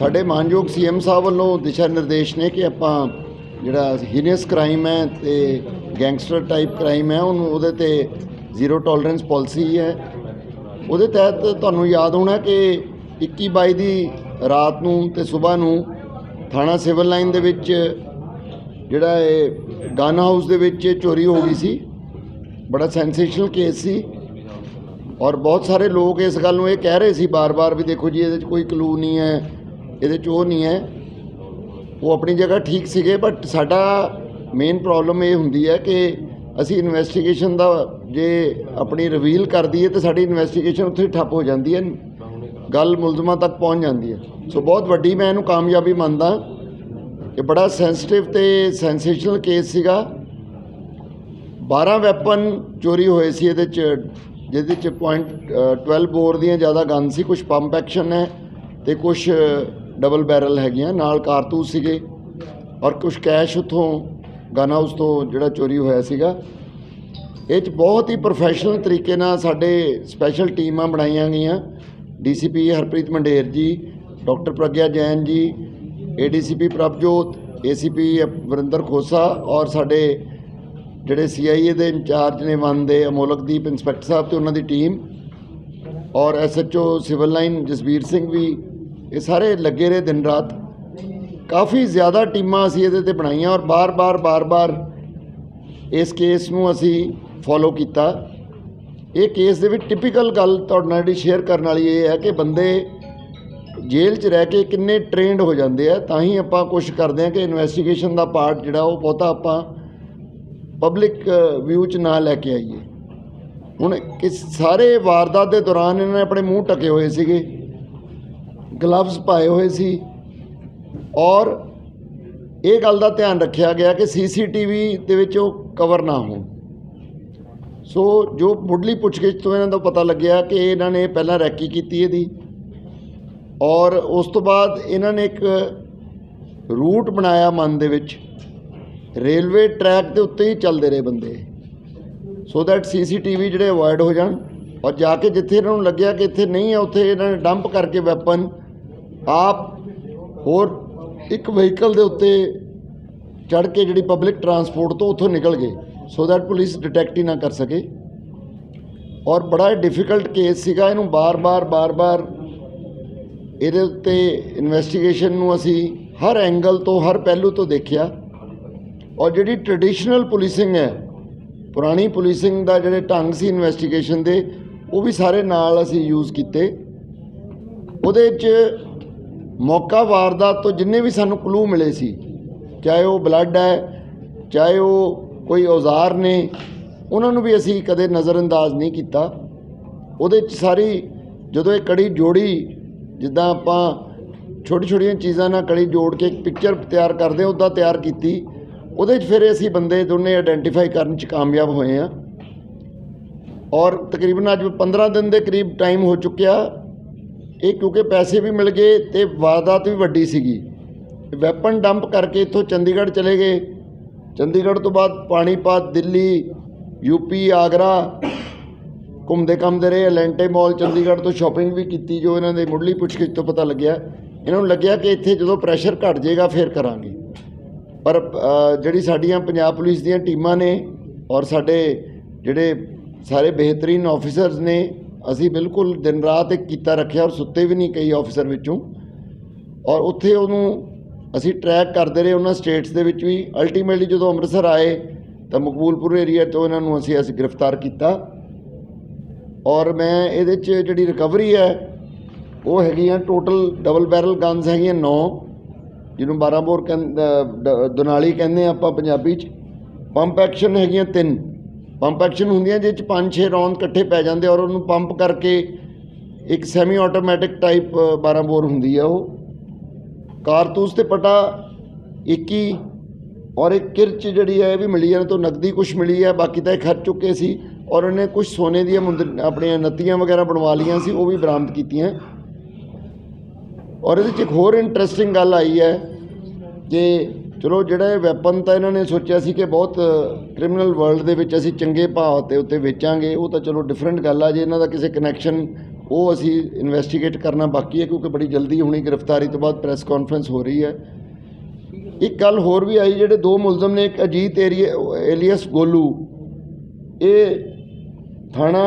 ਸਾਡੇ ਮਾਨਯੋਗ ਸੀਐਮ ਸਾਹਿਬ ਵੱਲੋਂ ਦਿਸ਼ਾ ਨਿਰਦੇਸ਼ ਨੇ ਕਿ ਆਪਾਂ ਜਿਹੜਾ ਹੀਨੀਅਸ ਕ੍ਰਾਈਮ ਹੈ ਤੇ ਗੈਂਗਸਟਰ ਟਾਈਪ ਕ੍ਰਾਈਮ ਹੈ, ਉਹਨੂੰ ਉਹਦੇ ਤੇ ਜ਼ੀਰੋ ਟੋਲਰੈਂਸ ਪਾਲਿਸੀ ਹੈ। ਉਹਦੇ ਤਹਿਤ ਤੁਹਾਨੂੰ ਯਾਦ ਹੋਣਾ ਕਿ 21 22 ਦੀ ਰਾਤ ਨੂੰ ਤੇ ਸਵੇਰ ਨੂੰ ਥਾਣਾ ਸਿਵਲ ਲਾਈਨ ਦੇ ਵਿੱਚ ਜਿਹੜਾ ਇਹ ਗਨ ਹਾਊਸ ਦੇ ਵਿੱਚ ਚੋਰੀ ਹੋ ਗਈ ਸੀ। ਬੜਾ ਸੈਂਸੇਸ਼ਨਲ ਕੇਸ ਸੀ ਔਰ ਬਹੁਤ ਸਾਰੇ ਲੋਕ ਇਸ ਗੱਲ ਨੂੰ ਇਹ ਕਹਿ ਰਹੇ ਸੀ ਬਾਰ-ਬਾਰ ਵੀ ਦੇਖੋ ਜੀ, ਇਹਦੇ 'ਚ ਕੋਈ ਕਲੂ ਨਹੀਂ ਹੈ। ਇਹਦੇ 'ਚ ਉਹ ਨਹੀਂ ਹੈ। ਉਹ ਆਪਣੀ ਜਗ੍ਹਾ ਠੀਕ ਸੀਗੇ ਬਟ ਸਾਡਾ ਮੇਨ ਪ੍ਰੋਬਲਮ ਇਹ ਹੁੰਦੀ ਹੈ ਕਿ ਅਸੀਂ ਇਨਵੈਸਟੀਗੇਸ਼ਨ ਦਾ ਜੇ ਆਪਣੀ ਰਿਵੀਲ ਕਰ ਦਈਏ ਤਾਂ ਸਾਡੀ ਇਨਵੈਸਟੀਗੇਸ਼ਨ ਉੱਥੇ ਠੱਪ ਹੋ ਜਾਂਦੀ ਹੈ। ਗੱਲ ਮੁਲਜ਼ਮਾਂ ਤੱਕ ਪਹੁੰਚ ਜਾਂਦੀ ਹੈ। ਸੋ ਬਹੁਤ ਵੱਡੀ ਮੈਂ ਇਹਨੂੰ ਕਾਮਯਾਬੀ ਮੰਨਦਾ ਕਿ ਬੜਾ ਸੈਂਸਿਟਿਵ ਤੇ ਸੈਂਸੇਸ਼ਨਲ ਕੇਸ ਸੀਗਾ। 12 ਵੈਪਨ ਚੋਰੀ ਹੋਏ ਸੀ ਇਹਦੇ ਚ, ਜਿਹਦੇ ਚ ਪੁਆਇੰਟ 12 ਬੋਰ ਦੀਆਂ ਜ਼ਿਆਦਾ ਗਨ ਸੀ ਕੁਝ ਪੰਪ ਐਕਸ਼ਨ ਹੈ ਤੇ ਕੁਝ ਡਬਲ ਬੈਰਲ ਹੈਗੀਆਂ, ਨਾਲ ਕਾਰਤੂਸ ਸੀਗੇ ਔਰ ਕੁਝ ਕੈਸ਼ ਉਥੋਂ ਗਨ ਹਾਊਸ ਤੋਂ ਜਿਹੜਾ ਚੋਰੀ ਹੋਇਆ ਸੀਗਾ। ਇਹ ਚ ਬਹੁਤ ਹੀ ਪ੍ਰੋਫੈਸ਼ਨਲ ਤਰੀਕੇ ਨਾਲ ਸਾਡੇ ਸਪੈਸ਼ਲ ਟੀਮਾਂ ਬਣਾਈਆਂ ਗਈਆਂ। ਡੀਸੀਪੀ ਹਰਪ੍ਰੀਤ ਮੰਡੇਰ ਜੀ, doctor Pragya Jain ji A D C P Prabhjot A C P Varinder Khosa ਔਰ ਸਾਡੇ ਜਿਹੜੇ ਸੀਆਈਏ ਦੇ ਇੰਚਾਰਜ ਨੇ ਵਨ ਦੇ ਅਮੋਲਕਦੀਪ ਇੰਸਪੈਕਟਰ ਸਾਹਿਬ ਤੇ ਉਹਨਾਂ ਦੀ ਟੀਮ ਔਰ S H O civil line Jasvir Singh ਵੀ ਇਹ ਸਾਰੇ ਲੱਗੇ ਰਹੇ ਦਿਨ ਰਾਤ। ਕਾਫੀ ਜ਼ਿਆਦਾ ਟੀਮਾਂ ਅਸੀਂ ਇਹਦੇ ਤੇ ਬਣਾਈਆਂ ਔਰ ਬਾਰ-ਬਾਰ ਬਾਰ-ਬਾਰ ਇਸ ਕੇਸ ਨੂੰ ਅਸੀਂ ਫੋਲੋ ਕੀਤਾ। ਇਹ ਕੇਸ ਦੇ ਵਿੱਚ ਟਿਪੀਕਲ ਗੱਲ ਤੁਹਾਡੇ ਨਾਲ ਜਿਹੜੀ ਸ਼ੇਅਰ ਕਰਨ ਵਾਲੀ ਇਹ ਹੈ ਕਿ ਬੰਦੇ ਜੇਲ੍ਹ 'ਚ ਰਹਿ ਕੇ ਕਿੰਨੇ ਟ੍ਰੇਨਡ ਹੋ ਜਾਂਦੇ ਆ, ਤਾਂ ਹੀ ਆਪਾਂ ਕੋਸ਼ਿਸ਼ ਕਰਦੇ ਆ ਕਿ ਇਨਵੈਸਟੀਗੇਸ਼ਨ ਦਾ ਪਾਰਟ ਜਿਹੜਾ ਉਹ ਬਹੁਤਾ ਆਪਾਂ ਪਬਲਿਕ ਵਿਊ 'ਚ ਨਾ ਲੈ ਕੇ ਆਈਏ। ਹੁਣ ਕਿਸ ਸਾਰੇ ਵਾਰਦਾਤ ਦੇ ਦੌਰਾਨ ਇਹਨਾਂ ਨੇ ਆਪਣੇ ਮੂੰਹ ਟਕੇ ਹੋਏ ਸੀਗੇ। ਗਲਵਜ਼ ਪਾਏ ਹੋਏ ਸੀ। ਔਰ ਇਹ ਗੱਲ ਦਾ ਧਿਆਨ ਰੱਖਿਆ ਗਿਆ ਕਿ ਸੀਸੀਟੀਵੀ ਦੇ ਵਿੱਚ ਉਹ ਕਵਰ ਨਾ ਹੋਣ। ਸੋ ਜੋ ਮੁੱਢਲੀ ਪੁੱਛਗਿੱਛ ਤੋਂ ਇਹਨਾਂ ਦਾ ਪਤਾ ਲੱਗਿਆ ਕਿ ਇਹਨਾਂ ਨੇ ਪਹਿਲਾਂ ਰੈਕੀ ਕੀਤੀ ਇਹਦੀ। ਔਰ ਉਸ ਤੋਂ ਬਾਅਦ ਇਹਨਾਂ ਨੇ ਇੱਕ ਰੂਟ ਬਣਾਇਆ ਮਨ ਦੇ ਵਿੱਚ। ਰੇਲਵੇ ਟਰੈਕ ਦੇ ਉੱਤੇ ਹੀ ਚੱਲਦੇ ਰਹੇ ਬੰਦੇ। So that C C T V ਜਿਹੜੇ ਅਵੋਇਡ ਹੋ ਜਾਣ। ਔਰ ਜਾ ਕੇ ਜਿੱਥੇ ਇਹਨਾਂ ਨੂੰ ਲੱਗਿਆ ਕਿ ਇੱਥੇ ਨਹੀਂ ਹੈ ਉੱਥੇ ਇਹਨਾਂ ਨੇ ਡੰਪ ਕਰਕੇ ਵੈਪਨ ਆਪ ਹੋਰ ਇੱਕ ਵਹੀਕਲ ਦੇ ਉੱਤੇ ਚੜ ਕੇ ਜਿਹੜੀ ਪਬਲਿਕ ਟਰਾਂਸਪੋਰਟ ਤੋਂ ਉੱਥੋਂ ਨਿਕਲ ਗਏ ਸੋ ਦੈਟ ਪੁਲਿਸ ਡਿਟੈਕਟ ਹੀ ਨਾ ਕਰ ਸਕੇ। ਔਰ ਬੜਾ ਡਿਫਿਕਲਟ ਕੇਸ ਸੀਗਾ, ਇਹਨੂੰ ਬਾਰ-ਬਾਰ ਬਾਰ-ਬਾਰ ਇਹਦੇ ਉੱਤੇ ਇਨਵੈਸਟੀਗੇਸ਼ਨ ਨੂੰ ਅਸੀਂ ਹਰ ਐਂਗਲ ਤੋਂ, ਹਰ ਪਹਿਲੂ ਤੋਂ ਦੇਖਿਆ। ਔਰ ਜਿਹੜੀ ਟ੍ਰੈਡੀਸ਼ਨਲ ਪੁਲਿਸਿੰਗ ਹੈ, ਪੁਰਾਣੀ ਪੁਲਿਸਿੰਗ ਦਾ ਜਿਹੜੇ ਢੰਗ ਸੀ ਇਨਵੈਸਟੀਗੇਸ਼ਨ ਦੇ, ਉਹ ਵੀ ਸਾਰੇ ਨਾਲ ਅਸੀਂ ਯੂਜ਼ ਕੀਤੇ। ਉਹਦੇ 'ਚ ਮੌਕਾ ਵਾਰਦਾਤ ਤੋਂ ਜਿੰਨੇ ਵੀ ਸਾਨੂੰ ਕਲੂ ਮਿਲੇ ਸੀ, ਚਾਹੇ ਉਹ ਬਲੱਡ ਹੈ, ਚਾਹੇ ਉਹ ਕੋਈ ਔਜ਼ਾਰ ਨੇ, ਉਹਨਾਂ ਨੂੰ ਵੀ ਅਸੀਂ ਕਦੇ ਨਜ਼ਰਅੰਦਾਜ਼ ਨਹੀਂ ਕੀਤਾ। ਉਹਦੇ 'ਚ ਸਾਰੀ ਜਦੋਂ ਇਹ ਕੜੀ ਜੋੜੀ, ਜਿੱਦਾਂ ਆਪਾਂ ਛੋਟੀ ਛੋਟੀਆਂ ਚੀਜ਼ਾਂ ਨਾਲ ਕੜੀ ਜੋੜ ਕੇ ਇੱਕ ਪਿਕਚਰ ਤਿਆਰ ਕਰਦੇ ਹਾਂ ਉੱਦਾਂ ਤਿਆਰ ਕੀਤੀ, ਉਹਦੇ 'ਚ ਫਿਰ ਅਸੀਂ ਬੰਦੇ ਦੋਨੇ ਆਇਡੈਂਟੀਫਾਈ ਕਰਨ 'ਚ ਕਾਮਯਾਬ ਹੋਏ ਆ ਔਰ ਤਕਰੀਬਨ ਅੱਜ 15 ਦਿਨ ਦੇ ਕਰੀਬ ਟਾਈਮ ਹੋ ਚੁੱਕਿਆ। ਇਹ ਕਿਉਂਕਿ ਪੈਸੇ ਵੀ ਮਿਲ ਗਏ ਤੇ ਵਾਰਦਾਤ ਵੀ ਵੱਡੀ ਸੀਗੀ। ਵੈਪਨ ਡੰਪ ਕਰਕੇ ਇੱਥੋਂ ਚੰਡੀਗੜ੍ਹ ਚਲੇ ਗਏ। ਚੰਡੀਗੜ੍ਹ ਤੋਂ ਬਾਅਦ ਪਾਣੀਪਤ, ਦਿੱਲੀ, ਯੂਪੀ, ਆਗਰਾ ਘੁੰਮਦੇ ਘੰਮਦੇ ਰਹੇ। ਐਲੈਂਟੇ ਮਾਲ ਚੰਡੀਗੜ੍ਹ ਤੋਂ ਸ਼ਾਪਿੰਗ ਵੀ ਕੀਤੀ ਜੋ ਇਹਨਾਂ ਦੇ ਮੁੱਢਲੀ ਪੁੱਛਗਿੱਛ ਤੋਂ ਪਤਾ ਲੱਗਿਆ। ਇਹਨਾਂ ਨੂੰ ਲੱਗਿਆ ਕਿ ਇੱਥੇ ਜਦੋਂ ਪ੍ਰੈਸ਼ਰ ਘਟ ਜਾਏਗਾ ਫਿਰ ਕਰਾਂਗੇ। ਪਰ ਜਿਹੜੀ ਸਾਡੀਆਂ ਪੰਜਾਬ ਪੁਲਿਸ ਦੀਆਂ ਟੀਮਾਂ ਨੇ ਔਰ ਸਾਡੇ ਜਿਹੜੇ ਸਾਰੇ ਬਿਹਤਰੀਨ ਆਫੀਸਰਸ ਨੇ ਅਸੀਂ ਬਿਲਕੁਲ ਦਿਨ ਰਾਤ ਇੱਕ ਕੀਤਾ ਰੱਖਿਆ ਔਰ ਸੁੱਤੇ ਵੀ ਨਹੀਂ ਕਈ ਆਫੀਸਰ ਵਿੱਚੋਂ। ਔਰ ਉੱਥੇ ਉਹਨੂੰ ਅਸੀਂ ਟਰੈਕ ਕਰਦੇ ਰਹੇ, ਉਹਨਾਂ ਸਟੇਟਸ ਦੇ ਵਿੱਚ ਵੀ। ਅਲਟੀਮੇਟਲੀ ਜਦੋਂ ਅੰਮ੍ਰਿਤਸਰ ਆਏ ਤਾਂ ਮਕਬੂਲਪੁਰ ਏਰੀਆ ਤੋਂ ਇਹਨਾਂ ਨੂੰ ਅਸੀਂ ਅਸੀਂ ਗ੍ਰਿਫਤਾਰ ਕੀਤਾ। ਔਰ ਮੈਂ ਇਹਦੇ 'ਚ ਜਿਹੜੀ ਰਿਕਵਰੀ ਹੈ, ਉਹ ਹੈਗੀਆਂ ਟੋਟਲ ਡਬਲ ਬੈਰਲ ਗਨਸ ਹੈਗੀਆਂ 9 ਜਿਹਨੂੰ 12 ਬੋਰ ਕਹਿੰਦੇ ਦੁਨਾਲੀ ਕਹਿੰਦੇ ਆ ਆਪਾਂ ਪੰਜਾਬੀ 'ਚ। ਪੰਪ ਐਕਸ਼ਨ ਹੈਗੀਆਂ 3 ਪੰਪ ਐਕਸ਼ਨ ਹੁੰਦੀਆਂ ਜਿਹਦੇ 'ਚ 5-6 ਰੌਂਦ ਇਕੱਠੇ ਪੈ ਜਾਂਦੇ ਔਰ ਉਹਨੂੰ ਪੰਪ ਕਰਕੇ ਇੱਕ ਸੈਮੀ ਆਟੋਮੈਟਿਕ ਟਾਈਪ 12 ਬੋਰ ਹੁੰਦੀ ਆ ਉਹ। ਕਾਰਤੂਸ ਤੇ ਪਟਾ 21 ਔਰ ਇੱਕ ਕਿਰਚ ਜਿਹੜੀ ਹੈ ਇਹ ਵੀ ਮਿਲੀ ਹੈ ਤੋਂ ਨਕਦੀ ਕੁਝ ਮਿਲੀ ਹੈ ਬਾਕੀ ਤਾਂ ਇਹ ਖਰਚ ਚੁੱਕੇ ਸੀ ਔਰ ਉਹਨੇ ਕੁਝ ਸੋਨੇ ਦੀਆਂ ਮੁੰਦ- ਆਪਣੀਆਂ ਨੱਤੀਆਂ ਵਗੈਰਾ ਬਣਵਾ ਲਈਆਂ ਸੀ, ਉਹ ਵੀ ਬਰਾਮਦ ਕੀਤੀਆਂ। ਔਰ ਇਹਦੇ 'ਚ ਇੱਕ ਹੋਰ ਇੰਟਰਸਟਿੰਗ ਗੱਲ ਆਈ ਹੈ ਕਿ ਚਲੋ ਜਿਹੜਾ ਇਹ ਵੈਪਨ ਤਾਂ ਇਹਨਾਂ ਨੇ ਸੋਚਿਆ ਸੀ ਕਿ ਬਹੁਤ ਕ੍ਰਿਮੀਨਲ ਵਰਲਡ ਦੇ ਵਿੱਚ ਅਸੀਂ ਚੰਗੇ ਭਾਅ ਤੇ ਉੱਤੇ ਵੇਚਾਂਗੇ, ਉਹ ਤਾਂ ਚਲੋ ਡਿਫਰੈਂਟ ਗੱਲ ਆ, ਜੇ ਇਹਨਾਂ ਦਾ ਕਿਸੇ ਕਨੈਕਸ਼ਨ ਉਹ ਅਸੀਂ ਇਨਵੈਸਟੀਗੇਟ ਕਰਨਾ ਬਾਕੀ ਹੈ, ਕਿਉਂਕਿ ਬੜੀ ਜਲਦੀ ਹੋਣੀ, ਗ੍ਰਿਫਤਾਰੀ ਤੋਂ ਬਾਅਦ ਪ੍ਰੈਸ ਕਾਨਫਰੰਸ ਹੋ ਰਹੀ ਹੈ। ਇੱਕ ਗੱਲ ਹੋਰ ਵੀ ਆਈ, ਜਿਹੜੇ ਦੋ ਮੁਲਜ਼ਮ ਨੇ, ਇੱਕ ਅਜੀਤ ਏਰੀਆ ਏਲੀਅਸ ਗੋਲੂ, ਇਹ ਥਾਣਾ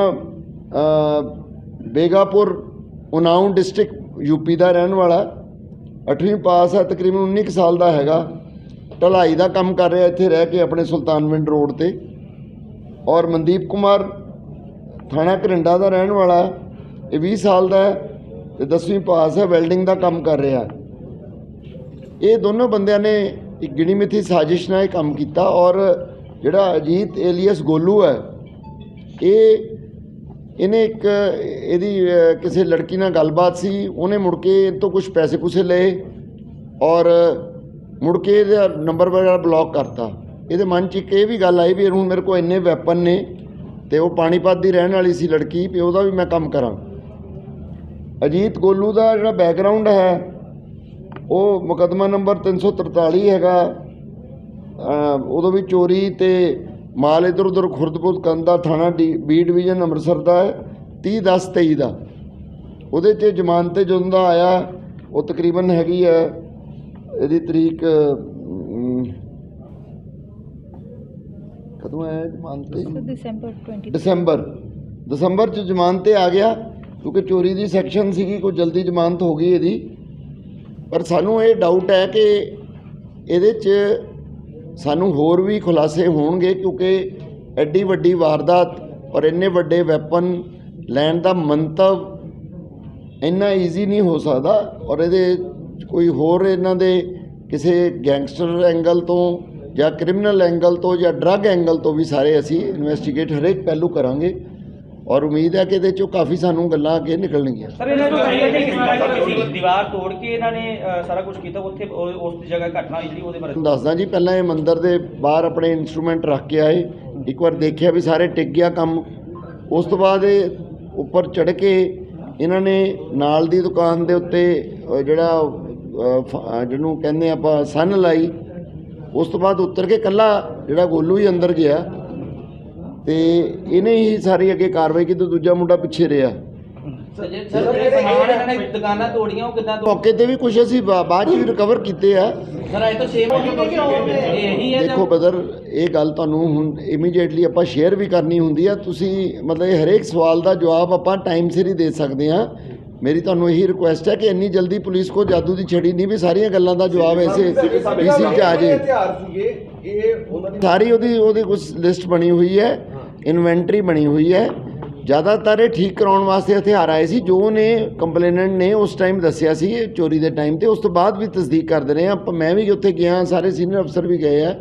ਬੇਗਾਪੁਰ ਉਨਾਓ ਡਿਸਟ੍ਰਿਕਟ ਯੂਪੀ ਦਾ ਰਹਿਣ ਵਾਲਾ 8ਵੀਂ ਪਾਸ ਹੈ, ਤਕਰੀਬਨ 19 ਕੁ ਸਾਲ ਦਾ ਹੈਗਾ। ਢਲਾਈ ਦਾ ਕੰਮ ਕਰ ਰਿਹਾ, ਇੱਥੇ ਰਹਿ ਕੇ ਆਪਣੇ ਸੁਲਤਾਨਵਿੰਡ ਰੋਡ ਤੇ। ਔਰ ਮਨਦੀਪ ਕੁਮਾਰ ਥਾਣਾ ਘਰਿੰਡਾ ਦਾ ਰਹਿਣ ਵਾਲਾ ਇਹ 20 ਸਾਲ ਦਾ ਹੈ ਤੇ 10ਵੀਂ ਪਾਸ ਹੈ, ਵੈਲਡਿੰਗ ਦਾ ਕੰਮ ਕਰ ਰਿਹਾ ਇਹ ਦੋਨੋਂ ਬੰਦਿਆਂ ਨੇ ਇੱਕ ਗਿਣੀ ਮਿੱਥੀ ਸਾਜ਼ਿਸ਼ ਨਾਲ ਇਹ ਕੰਮ ਕੀਤਾ ਔਰ ਜਿਹੜਾ ਅਜੀਤ ਏਲੀਅਸ ਗੋਲੂ ਹੈ, ਇਹ, ਇਹਨੇ ਇੱਕ, ਇਹਦੀ ਕਿਸੇ ਲੜਕੀ ਨਾਲ ਗੱਲਬਾਤ ਸੀ, ਉਹਨੇ ਮੁੜ ਕੇ ਇਹ ਤੋਂ ਕੁਝ ਪੈਸੇ ਪੂਸੇ ਲਏ ਔਰ ਮੁੜ ਕੇ ਇਹਦਾ ਨੰਬਰ ਵਗੈਰਾ ਬਲੌਕ ਕਰਤਾ। ਇਹਦੇ ਮਨ 'ਚ ਇੱਕ ਇਹ ਵੀ ਗੱਲ ਆਈ ਵੀ ਹੁਣ ਮੇਰੇ ਕੋਲ ਇੰਨੇ ਵੈਪਨ ਨੇ ਤੇ ਉਹ ਪਾਣੀਪਤ ਦੀ ਰਹਿਣ ਵਾਲੀ ਸੀ ਲੜਕੀ, ਵੀ ਉਹਦਾ ਵੀ ਮੈਂ ਕੰਮ ਕਰਾਂ। ਅਜੀਤ ਗੋਲੂ ਦਾ ਜਿਹੜਾ ਬੈਕਗ੍ਰਾਉਂਡ ਹੈ, ਉਹ ਮੁਕੱਦਮਾ ਨੰਬਰ 343 ਹੈਗਾ। ਉਦੋਂ ਵੀ ਚੋਰੀ ਤੇ ਮਾਲ ਇਧਰ ਉਧਰ ਖੁਰਦਪੁਰ ਕਰਨ ਦਾ ਥਾਣਾ ਡੀ ਬੀ ਡਿਵੀਜ਼ਨ ਅੰਮ੍ਰਿਤਸਰ ਦਾ ਹੈ 30 10 23 ਦਾ। ਉਹਦੇ 'ਚ ਜ਼ਮਾਨਤ ਤੇ ਜਦੋਂ ਦਾ ਆਇਆ, ਉਹ ਤਕਰੀਬਨ ਹੈਗੀ ਹੈ ਇਹਦੀ ਤਰੀਕ ਕਦੋਂ ਆਇਆ ਜ਼ਮਾਨਤ? ਤੇ December 20. ਦਸੰਬਰ ਦਸੰਬਰ ਚ ਜ਼ਮਾਨਤ ਤੇ ਆ ਗਿਆ ਕਿਉਂਕਿ ਚੋਰੀ ਦੀ ਸੈਕਸ਼ਨ ਸੀਗੀ ਕੋਈ ਜਲਦੀ ਜ਼ਮਾਨਤ ਹੋ ਗਈ ਇਹਦੀ। ਪਰ ਸਾਨੂੰ ਇਹ ਡਾਊਟ ਹੈ ਕਿ ਇਹਦੇ 'ਚ ਸਾਨੂੰ ਹੋਰ ਵੀ ਖੁਲਾਸੇ ਹੋਣਗੇ ਕਿਉਂਕਿ ਐਡੀ ਵੱਡੀ ਵਾਰਦਾਤ ਔਰ ਇੰਨੇ ਵੱਡੇ ਵੈਪਨ ਲੈਣ ਦਾ ਮੰਤਵ ਇੰਨਾ ਈਜ਼ੀ ਨਹੀਂ ਹੋ ਸਕਦਾ ਔਰ ਇਹਦੇ ਕੋਈ ਹੋਰ ਇਹਨਾਂ ਦੇ ਕਿਸੇ ਗੈਂਗਸਟਰ ਐਂਗਲ ਤੋਂ ਜਾਂ ਕ੍ਰਿਮੀਨਲ ਐਂਗਲ ਤੋਂ ਜਾਂ ਡਰੱਗ ਐਂਗਲ ਤੋਂ ਵੀ ਸਾਰੇ ਅਸੀਂ ਇਨਵੈਸਟੀਗੇਟ ਹਰੇਕ ਪਹਿਲੂ ਕਰਾਂਗੇ ਔਰ ਉਮੀਦ ਹੈ ਕਿ ਇਹਦੇ 'ਚੋਂ ਕਾਫੀ ਸਾਨੂੰ ਗੱਲਾਂ ਅੱਗੇ ਨਿਕਲਣਗੀਆਂ। ਸਰ ਇਹਨਾਂ ਨੂੰ ਕਰੀਏ ਕਿ ਕਿਸ ਤਰ੍ਹਾਂ ਕੀਤੀ ਸੀ ਦੀਵਾਰ ਤੋੜ ਕੇ ਇਹਨਾਂ ਨੇ ਸਾਰਾ ਕੁਝ ਕੀਤਾ? ਉੱਥੇ ਉਸ ਜਗ੍ਹਾ ਘਟਨਾ ਹੋਈ ਜਿਹੜੀ ਉਹਦੇ ਬਾਰੇ ਦੱਸਦਾ ਜੀ ਪਹਿਲਾਂ ਇਹ ਮੰਦਿਰ ਦੇ ਬਾਹਰ ਆਪਣੇ ਇਨਸਟਰੂਮੈਂਟ ਰੱਖ ਕੇ ਆਏ। ਇੱਕ ਵਾਰ ਦੇਖਿਆ ਵੀ ਸਾਰੇ ਟਿਕ ਗਿਆ ਕੰਮ। ਉਸ ਤੋਂ ਬਾਅਦ ਇਹ ਉੱਪਰ ਚੜ ਕੇ ਇਹਨਾਂ ਨੇ ਨਾਲ ਦੀ ਦੁਕਾਨ ਦੇ ਉੱਤੇ ਜਿਹੜਾ ਜਿਹਨੂੰ ਕਹਿੰਦੇ ਆਪਾਂ ਸੰਨ ਲਾਈ ਉਸ ਤੋਂ ਬਾਅਦ ਉੱਤਰ ਕੇ ਕੱਲਾ ਜਿਹੜਾ ਗੋਲੂ ਹੀ ਅੰਦਰ ਗਿਆ ਤੇ ਇਹਨੇ ਹੀ ਸਾਰੀ ਅੱਗੇ ਕਾਰਵਾਈ ਕੀਤੀ ਦੂਜਾ ਮੁੰਡਾ ਪਿੱਛੇ ਰਿਹਾ। ਦੁਕਾਨਾਂ ਤੋੜੀਆਂ ਉਹ ਕਿੱਦਾਂ ਤੋੜ ਮੌਕੇ ਤੇ ਵੀ ਕੁਝ ਅਸੀਂ ਬਾ- ਬਾਅਦ ਚ ਵੀ ਰਿਕਵਰ ਕੀਤੇ ਆ। ਸਰ ਅੱਜ ਤੋਂ 6 ਮਹੀਨੇ ਇਹ ਇਹੀ ਹੈ ਦੇਖੋ ਬਦਰ ਇਹ ਗੱਲ ਤੁਹਾਨੂੰ ਹੁਣ ਇਮੀਡੀਏਟਲੀ ਆਪਾਂ ਸ਼ੇਅਰ ਵੀ ਕਰਨੀ ਹੁੰਦੀ ਆ। ਤੁਸੀਂ ਮਤਲਬ ਇਹ ਹਰੇਕ ਸਵਾਲ ਦਾ ਜਵਾਬ ਆਪਾਂ ਟਾਈਮ ਸਿਰ ਹੀ ਦੇ ਸਕਦੇ ਆ। ਮੇਰੀ ਤੁਹਾਨੂੰ ਇਹੀ ਰਿਕੁਐਸਟ ਹੈ ਕਿ ਇੰਨੀ ਜਲਦੀ ਪੁਲਿਸ ਕੋ ਜਾਦੂ ਦੀ ਛੜੀ ਨਹੀਂ ਵੀ ਸਾਰੀਆਂ ਗੱਲਾਂ ਦਾ ਜਵਾਬ ਐਸੇ ਪੀਸੀ ਚ ਆ ਜੇ। ਸਾਰੀ ਉਹਦੀ ਉਹਦੀ ਕੁਝ ਲਿਸਟ ਬਣੀ ਹੋਈ ਹੈ ਇਨਵੈਂਟਰੀ ਬਣੀ ਹੋਈ ਹੈ। ਜ਼ਿਆਦਾਤਰ ਇਹ ਠੀਕ ਕਰਾਉਣ ਵਾਸਤੇ ਹਥਿਆਰ ਆਏ ਸੀ ਜੋ ਨੇ ਕੰਪਲੇਨੈਂਟ ਨੇ ਉਸ ਟਾਈਮ ਦੱਸਿਆ ਸੀ ਚੋਰੀ ਦੇ ਟਾਈਮ ਤੇ ਉਸ ਤੋਂ ਬਾਅਦ ਵੀ ਤਸਦੀਕ ਕਰਦੇ ਰਹੇ ਆਪਾਂ ਮੈਂ ਵੀ ਉੱਥੇ ਗਿਆ ਸਾਰੇ ਸੀਨੀਅਰ ਅਫਸਰ ਵੀ ਗਏ ਆ।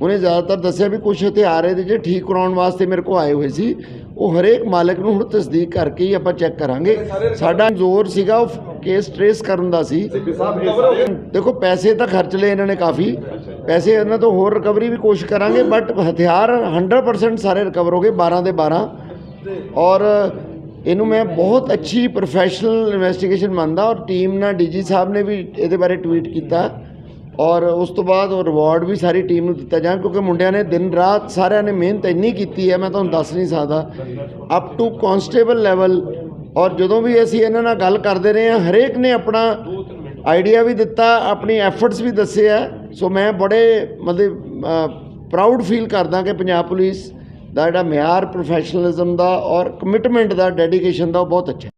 ਉਹਨੇ ਜ਼ਿਆਦਾਤਰ ਦੱਸਿਆ ਵੀ ਕੁਝ ਹਥਿਆਰ ਇਹਦੇ ਜਿਹੜੇ ਠੀਕ ਕਰਾਉਣ ਵਾਸਤੇ ਮੇਰੇ ਕੋਲ ਆਏ ਹੋਏ ਸੀ। ਉਹ ਹਰੇਕ ਮਾਲਕ ਨੂੰ ਹੁਣ ਤਸਦੀਕ ਕਰਕੇ ਹੀ ਆਪਾਂ ਚੈੱਕ ਕਰਾਂਗੇ। ਸਾਡਾ ਜ਼ੋਰ ਸੀਗਾ ਉਹ ਕੇਸ ਟਰੇਸ ਕਰਨ ਦਾ ਸੀ। ਦੇਖੋ, ਪੈਸੇ ਤਾਂ ਖਰਚ ਲਏ ਇਹਨਾਂ ਨੇ ਕਾਫੀ। ਪੈਸੇ ਇਹਨਾਂ ਤੋਂ ਹੋਰ ਰਿਕਵਰੀ ਵੀ ਕੋਸ਼ਿਸ਼ ਕਰਾਂਗੇ ਬਟ ਹਥਿਆਰ 100% ਸਾਰੇ ਰਿਕਵਰ ਹੋ ਗਏ 12 ਦੇ 12 ਔਰ ਇਹਨੂੰ ਮੈਂ ਬਹੁਤ ਅੱਛੀ ਪ੍ਰੋਫੈਸ਼ਨਲ ਇਨਵੈਸਟੀਗੇਸ਼ਨ ਮੰਨਦਾ ਔਰ ਟੀਮ ਨਾਲ ਡੀਜੀ ਸਾਹਿਬ ਨੇ ਵੀ ਇਹਦੇ ਬਾਰੇ ਟਵੀਟ ਕੀਤਾ। ਔਰ ਉਸ ਤੋਂ ਬਾਅਦ ਉਹ ਰਿਵਾਰਡ ਵੀ ਸਾਰੀ ਟੀਮ ਨੂੰ ਦਿੱਤਾ ਜਾਣ, ਕਿਉਂਕਿ ਮੁੰਡਿਆਂ ਨੇ ਦਿਨ ਰਾਤ ਸਾਰਿਆਂ ਨੇ ਮਿਹਨਤ ਇੰਨੀ ਕੀਤੀ ਹੈ, ਮੈਂ ਤੁਹਾਨੂੰ ਦੱਸ ਨਹੀਂ ਸਕਦਾ। ਅਪ ਟੂ ਕਨਸਟੇਬਲ ਲੈਵਲ ਔਰ ਜਦੋਂ ਵੀ ਅਸੀਂ ਇਹਨਾਂ ਨਾਲ ਗੱਲ ਕਰਦੇ ਰਹੇ ਹਾਂ, ਹਰੇਕ ਨੇ ਆਪਣਾ ਆਈਡੀਆ ਵੀ ਦਿੱਤਾ, ਆਪਣੀ ਐਫਰਟਸ ਵੀ ਦੱਸੇ ਆ ਸੋ ਮੈਂ ਬੜੇ ਮਤਲਬ ਪ੍ਰਾਊਡ ਫੀਲ ਕਰਦਾ ਕਿ ਪੰਜਾਬ ਪੁਲਿਸ ਦਾ ਜਿਹੜਾ ਮਿਆਰ ਪ੍ਰੋਫੈਸ਼ਨਲਿਜ਼ਮ ਦਾ ਔਰ ਕਮਿਟਮੈਂਟ ਦਾ ਡੈਡੀਕੇਸ਼ਨ ਦਾ ਉਹ ਬਹੁਤ ਅੱਛਾ